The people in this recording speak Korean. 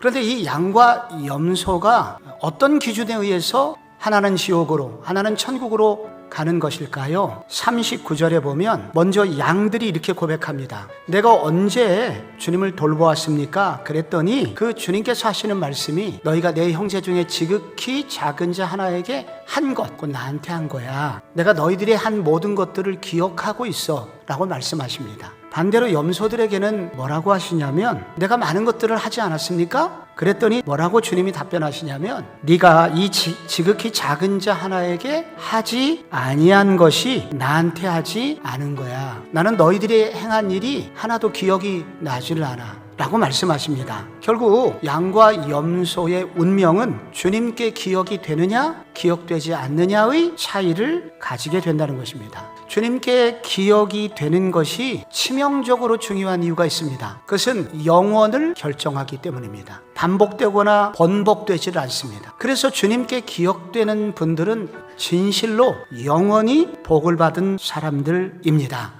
그런데 이 양과 염소가 어떤 기준에 의해서 하나는 지옥으로, 하나는 천국으로 가는 것일까요? 39절에 보면 먼저 양들이 이렇게 고백합니다. 내가 언제 주님을 돌보았습니까? 그랬더니 그 주님께서 하시는 말씀이 너희가 내 형제 중에 지극히 작은 자 하나에게 한 것, 곧 나한테 한 거야. 내가 너희들이 한 모든 것들을 기억하고 있어. 라고 말씀하십니다. 반대로 염소들에게는 뭐라고 하시냐면 내가 많은 것들을 하지 않았습니까? 그랬더니 뭐라고 주님이 답변하시냐면 네가 이 지, 지극히 작은 자 하나에게 하지 아니한 것이 나한테 하지 않은 거야. 나는 너희들이 행한 일이 하나도 기억이 나지를 않아. 라고 말씀하십니다. 결국 양과 염소의 운명은 주님께 기억이 되느냐, 기억되지 않느냐의 차이를 가지게 된다는 것입니다. 주님께 기억이 되는 것이 치명적으로 중요한 이유가 있습니다. 그것은 영원을 결정하기 때문입니다. 반복되거나 번복되지를 않습니다. 그래서 주님께 기억되는 분들은 진실로 영원히 복을 받은 사람들입니다.